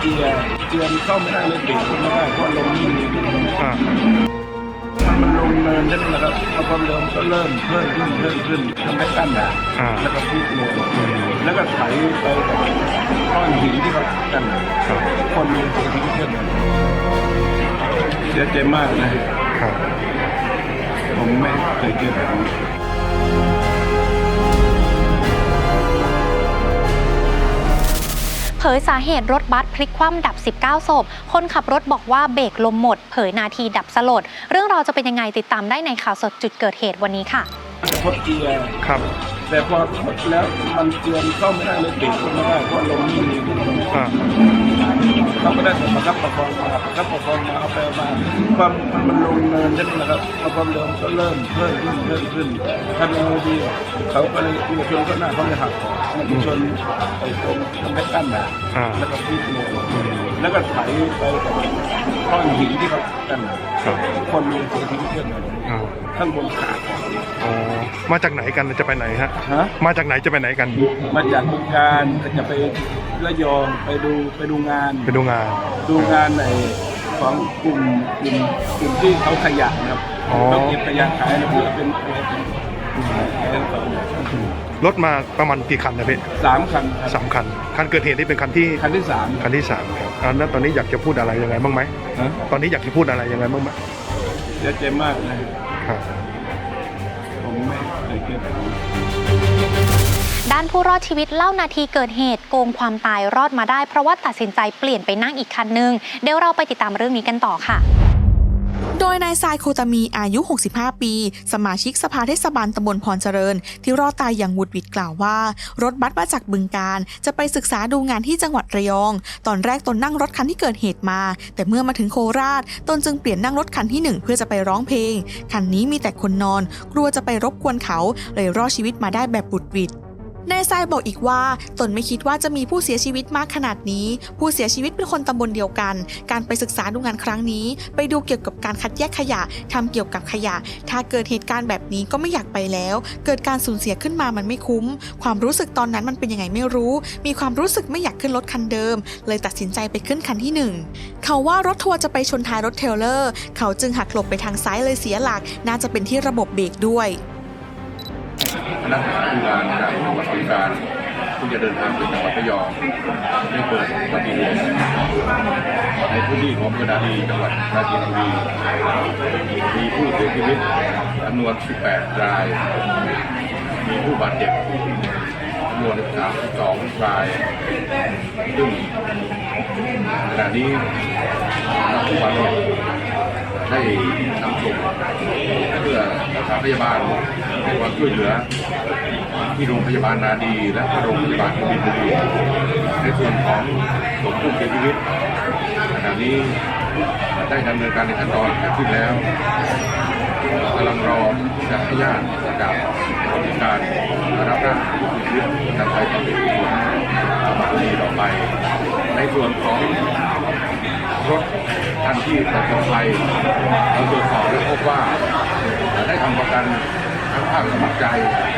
เตือนเข้าไม่ได้เลยเบรกไม่ได้เพราะลมนี่มีขึ้นอ่ามันลงเนินนั่นแหละครับพอความเร็วก็เริ่มเพิ่มขึ้นเพิ่มขึ้นทำให้กั้นอะอ่า แล้วก็พุ่งลงแล้วก็ไถไปกับก้อนหินที่เขากั้นอะครับคนมีเสียชีวิตเยอะเสียใจมากนะครับ ผมไม่เคยเจอแบบนี้ ยสาเหตุรถบัสพลิกคว่ำดับ 19 ศพ คนขับรถบอกว่าเบรกลมหมด เผยนาทีดับสลด เรื่องราวจะเป็นยังไงติดตามได้ในข่าวสดจุดเกิดเหตุวันนี้ค่ะพดเกียร์ครับ แต่พอพดแล้วมันเตือนเข้าไม่ได้เลยเบรกไม่ได้เพราะลมนี่มีขึ้นอ่าเขาก็ได้แต่ประคับประคองมาประคับประคองมาเอาไปมาความมันลงเนินนั่นแหละครับพอความเร็วก็เริ่มเพิ่มขึ้นเพิ่มขึ้นทำยังไงดีเขาก็เลยมีชนก็หน้าเขาเลยหักมันชนไอ้ตรงทำให้กั้นอะแล้วก็พุ่งลงแล้วก็ไถไปกับก้อนหินที่เขากั้นคนมีเสียชีวิตเยอะเลยข้างบนขาด มาจากไหนกันจะไปไหนฮะ ฮะ มาจากไหนจะไปไหนกัน มาจากบุญการจะไประยองไปดูไปดูงาน ไปดูงาน ดูงานในของกลุ่มกลุ่มกลุ่มที่เขาขยะนะครับอ๋อ เขาเก็บขยะขายแล้วเหลือเป็นเป็นกลุ่มขายแล้วก็รถมาประมาณกี่คันนะพี่สามคันครับสามคัน คันเกิดเหตุนี่เป็นคันที่คันที่สามคันที่สามครับอ่าแล้วตอนนี้อยากจะพูดอะไรยังไงบ้างไหมฮะตอนนี้อยากจะพูดอะไรยังไงบ้างไหมเสียใจมากนะครับ ผมไม่เคยคิดแบบนี้ด้านผู้รอดชีวิตเล่านาทีเกิดเหตุโกงความตายรอดมาได้ เพราะว่าตัดสินใจเปลี่ยนไปนั่งอีกคันนึง เดี๋ยวเราไปติดตามเรื่องนี้กันต่อค่ะ โดยนายทรายโคตามีอายุ 65 ปี สมาชิกสภาเทศบาลตำบลพรเจริญ ที่รอดตายอย่างวุดหวิดกล่าวว่า รถบัสมาจากบึงการ จะไปศึกษาดูงานที่จังหวัดระยอง ตอนแรกตนนั่งรถคันที่เกิดเหตุมา แต่เมื่อมาถึงโคราช ตนจึงเปลี่ยนนั่งรถคันที่หนึ่งเพื่อจะไปร้องเพลง คันนี้มีแต่คนนอน กลัวจะไปรบกวนเขา เลยรอดชีวิตมาได้แบบบุดหวิด นายทรายบอกอีกว่า ตนไม่คิดว่าจะมีผู้เสียชีวิตมากขนาดนี้ ผู้เสียชีวิตเป็นคนตำบลเดียวกัน การไปศึกษาดูงานครั้งนี้ ไปดูเกี่ยวกับการคัดแยกขยะทำเกี่ยวกับขยะ ถ้าเกิดเหตุการณ์แบบนี้ก็ไม่อยากไปแล้ว เกิดการสูญเสียขึ้นมามันไม่คุ้ม ความรู้สึกตอนนั้นมันเป็นยังไงไม่รู้ มีความรู้สึกไม่อยากขึ้นรถคันเดิม เลยตัดสินใจไปขึ้นคันที่หนึ่งเขาว่ารถทัวร์จะไปชนท้ายรถเทลเลอร์ เขาจึงหักหลบไปทางซ้ายเลยเสียหลัก น่าจะเป็นที่ระบบเบรกด้วย คณะทำงานจากจังหวัดบึงการที่จะเดินทางไปจังหวัดระยองได้เกิดอุบัติเหตุในพื้นที่ของกระดาษจังหวัดปราจีนบุรีมีผู้เสียชีวิตจำนวน 18 ราย มีผู้บาดเจ็บจำนวน 32 ราย ซึ่งขณะนี้ทางผู้บาดเจ็บ ได้นำส่งเพื่อรักษาพยาบาลให้ความช่วยเหลือ ที่โรงพยาบาลนาดีและโรงพยาบาลกบินบุรีในส่วนของศพผู้เสียชีวิตขณะนี้ได้ดำเนินการในขั้นตอนเสร็จสิ้นแล้วกำลังรอจะให้ญาติจากบริการรับร่างผู้เสียชีวิตนำไปบำเพ็ญกุศลตามคดีต่อไป ในส่วนของ รถคันที่ประสบภัยเราตรวจสอบและพบว่าได้ทำประกันทั้งภาคสมัครใจ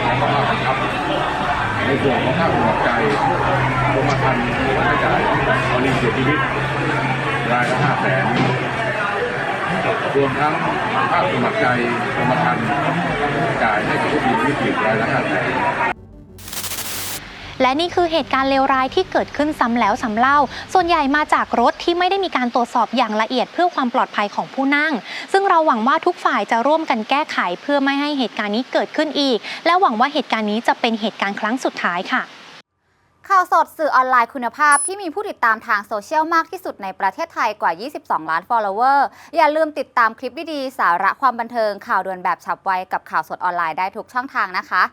และภาคบังคับ ในส่วนของภาคสมัครใจกรมธรรม์มีค่าใช้จ่ายกรณีเสียชีวิตรายละห้าแสนรวมทั้งภาคสมัครใจกรมธรรม์จ่ายให้กับผู้มีชีวิตรายละห้าแสน และนี่คือเหตุการณ์เลวร้ายที่เกิดขึ้นซ้ำแล้วซ้ำเล่า ส่วนใหญ่มาจากรถที่ไม่ได้มีการตรวจสอบอย่างละเอียดเพื่อความปลอดภัยของผู้นั่ง ซึ่งเราหวังว่าทุกฝ่ายจะร่วมกันแก้ไขเพื่อไม่ให้เหตุการณ์นี้เกิดขึ้นอีก และหวังว่าเหตุการณ์นี้จะเป็นเหตุการณ์ครั้งสุดท้ายค่ะ ข่าวสดสื่อออนไลน์คุณภาพที่มีผู้ติดตามทางโซเชียลมากที่สุดในประเทศไทยกว่า 22 ล้าน follower อย่าลืมติดตามคลิปดีๆ สาระความบันเทิงข่าวด่วนแบบฉับไวกับข่าวสดออนไลน์ได้ทุกช่องทางนะคะ